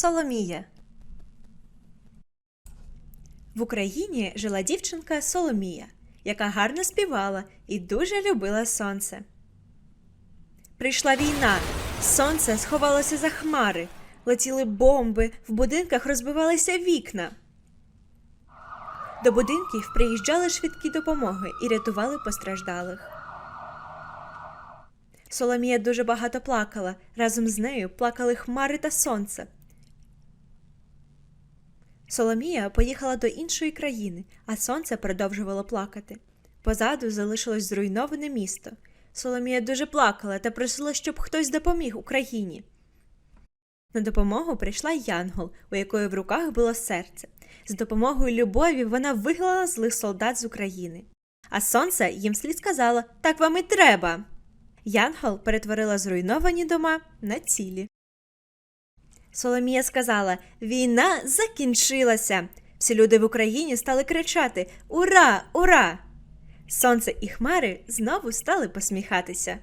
Соломія. В Україні жила дівчинка Соломія, яка гарно співала і дуже любила сонце. Прийшла війна, сонце сховалося за хмари, летіли бомби, в будинках розбивалися вікна. До будинків приїжджали швидкі допомоги і рятували постраждалих. Соломія дуже багато плакала. Разом з нею плакали хмари та сонце. Соломія поїхала до іншої країни, а сонце продовжувало плакати. Позаду залишилось зруйноване місто. Соломія дуже плакала та просила, щоб хтось допоміг Україні. На допомогу прийшла Янгол, у якої в руках було серце. З допомогою любові вона вигнала злих солдат з України. А сонце їм слід сказало так вам і треба. Янгол перетворила зруйновані дома на цілі. Соломія сказала: Війна закінчилася. Всі люди в Україні стали кричати Ура! Ура! Сонце і хмари знову стали посміхатися.